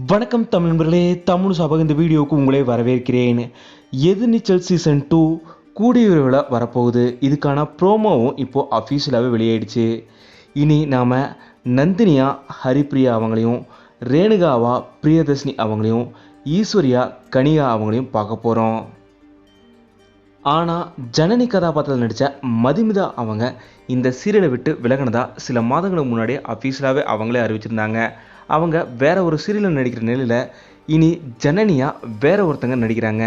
வணக்கம் தமிழ் நண்பர்களே. தமிழ் சபக இந்த வீடியோவுக்கு உங்களை வரவேற்கிறேன். எதிர்நீச்சல் சீசன் டூ கூடிய விரைவில் வரப்போகுது. இதுக்கான ப்ரோமோவும் இப்போது அஃபீஷியலாகவே வெளியாயிடுச்சு. இனி நாம் நந்தினியா ஹரிப்ரியா அவங்களையும் ரேணுகாவா பிரியதர்ஷினி அவங்களையும் ஈஸ்வரியா கனிகா அவங்களையும் பார்க்க போகிறோம் ஆனால் ஜனனி கதாபாத்திரத்தில் நடித்த மதுமிதா அவங்க இந்த சீரியலை விட்டு விலகினதா சில மாதங்களுக்கு முன்னாடியே அஃபீஷியலாகவே அவங்களே அறிவிச்சிருந்தாங்க. அவங்க வேற ஒரு சீரியலில் நடிக்கிற நிலையில் இனி ஜனனியாக வேற ஒருத்தங்க நடிக்கிறாங்க.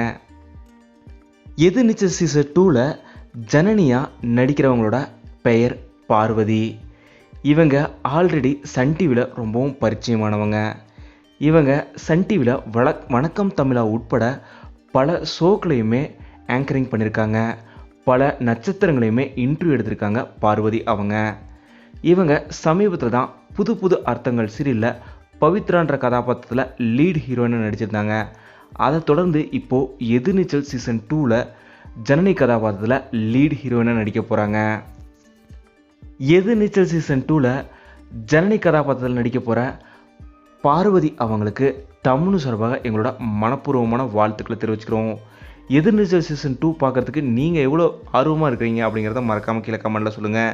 எது நிச்ச சீசன் டூவில் ஜனனியாக நடிக்கிறவங்களோட பெயர் பார்வதி. இவங்க ஆல்ரெடி சன் டிவியில் ரொம்பவும் பரிச்சயமானவங்க. இவங்க சன் டிவியில் வழ வணக்கம் தமிழா உட்பட பல ஷோக்களையுமே ஆங்கரிங் பண்ணியிருக்காங்க பல நட்சத்திரங்களையுமே இன்டர்வியூ எடுத்திருக்காங்க பார்வதி அவங்க. இவங்க சமீபத்தில் தான் புது புது அர்த்தங்கள் சீரியலில் பவித்ரான்ற கதாபாத்திரத்தில் லீட் ஹீரோயினாக நடிச்சிருந்தாங்க. அதை தொடர்ந்து இப்போது எதிர்நீச்சல் சீசன் டூவில் ஜனனி கதாபாத்திரத்தில் லீட் ஹீரோயினாக நடிக்க போகிறாங்க எதிர்நீச்சல் சீசன் டூவில் ஜனனி கதாபாத்திரத்தில் நடிக்க போகிற பார்வதி அவங்களுக்கு தமிழ் சார்பாக எங்களோட மனப்பூர்வமான வாழ்த்துக்களை தெரிவிச்சுக்கிறோம். எதிர்நீச்சல் சீசன் டூ பார்க்குறதுக்கு நீங்கள் எவ்வளோ ஆர்வமாக இருக்கிறீங்க அப்படிங்கிறத மறக்காமல் கீழே கமெண்ட்டில் சொல்லுங்கள்